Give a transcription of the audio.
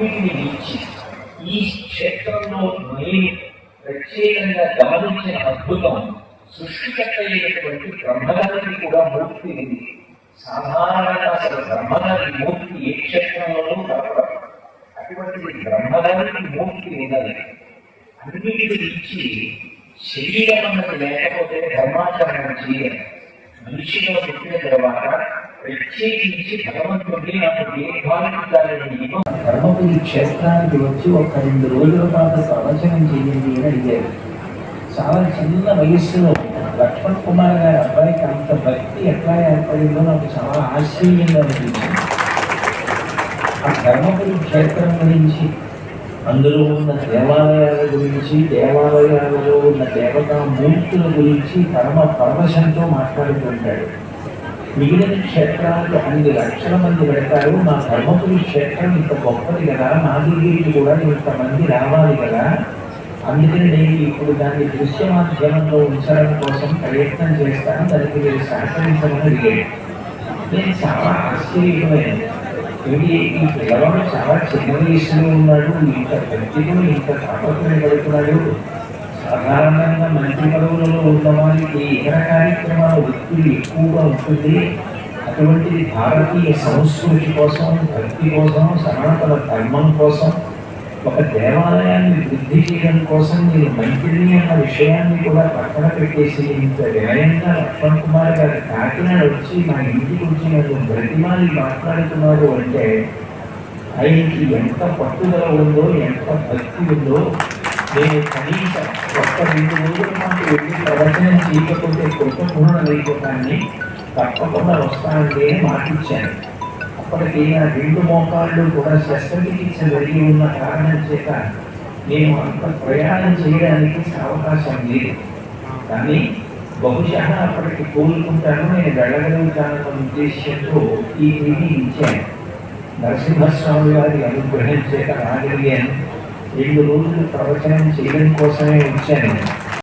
అన్నింటిని ఇచ్చి ఈ క్షేత్రంలో నేను ప్రత్యేకంగా గమనించిన అద్భుతం సృష్టికర్త అయినటువంటి బ్రహ్మగారికి కూడా మూర్తి ఉంది సాధారణంగా అసలు బ్రహ్మగారి మూర్తి ఏ క్షేత్రంలోనూ కలపడం అటువంటిది బ్రహ్మగారికి మూర్తి ఉన్నది అన్నింటిని ఇచ్చి శరీరం అన్నది లేకపోతే ధర్మాచరణ చేయాలి మనిషిలో పుట్టిన తర్వాత ప్రత్యేకించి భగవంతుడిని నాకు దేహాలించాలని ధర్మపురి క్షేత్రానికి వచ్చి ఒక రెండు రోజుల పాటు ప్రవచనం చేయండి అని అడిగారు. చాలా చిన్న వయస్సులో లక్ష్మణ్ కుమార్ గారి అబ్బాయికి అంత భక్తి ఎట్లా ఏర్పడిందో నాకు చాలా ఆశ్చర్యంగా అనిపించింది. ఆ ధర్మపురి క్షేత్రం గురించి అందులో ఉన్న దేవాలయాల గురించి దేవాలయాలలో ఉన్న దేవతా మూర్తుల గురించి పరమ పరవశంతో మాట్లాడుతుంటాడు. మిగిలిన క్షేత్రాలకు ఐదు లక్షల మంది పెడతారు మా ధర్మపురి క్షేత్రం ఇంత గొప్పది కదా. మా దగ్గరికి కూడా ఇంతమంది రావాలి కదా. అందుకని నేను ఇప్పుడు దాన్ని దృశ్య మాధ్యమంలో ఉంచడం కోసం ప్రయత్నం చేస్తాను. దానికి మీరు సహకరించమని అడిగాను. నేను చాలా ఆశ్చర్యపోయాను. ఇది ఈ పిల్లవాడు చాలా చిన్న వయసులో ఉన్నాడు. ఇంత పెద్దగా ఇంత తాపత్రయపడుతున్నాడు సాధారణంగా మంచి పదవులలో ఉన్నవారికి ఇతర కార్యక్రమాల ఒత్తిడి ఎక్కువగా ఉంటుంది? అటువంటిది భారతీయ సంస్కృతి కోసం భక్తి కోసం సనాతన ధర్మం కోసం ఒక దేవాలయాన్ని వృద్ధి చేయడం కోసం మీరు మంత్రిని అన్న విషయాన్ని కూడా పక్కన పెట్టేసి ఇంత వినయంగా లక్ష్మణ్ కుమార్ గారి కాకినాడ వచ్చి మా ఇంటికి వచ్చి నన్ను బ్రతిమాలి మాట్లాడుతున్నారు అంటే ఆయనకి ఎంత పట్టుదల ఉందో ఎంత భక్తి ఉందో నేను కనీసం ఒక్క రెండు రోజుల పాటు వెళ్ళి ప్రవచనం చేయకపోతే కృతజ్ఞుణ అయిపోతాన్ని తప్పకుండా వస్తానని మాటిచ్చాను. అప్పటికి ఆ రెండు మోకాళ్ళు కూడా శస్త్రచికిత్స జరిగి ఉన్న కారణం చేత నేను అంత ప్రయాణం చేయడానికి అవకాశం లేదు. కానీ బహుశా అప్పటికి కోలుకుంటాను నేను వెళ్ళగలుగుతానన్న ఉద్దేశ్యంతో ఈ విధి ఇచ్చాను. నరసింహస్వామి గారి అనుగ్రహం చేత రాగలిగాను. ఏడు రోజులు ప్రవచనం చేయడం కోసమే వచ్చాను.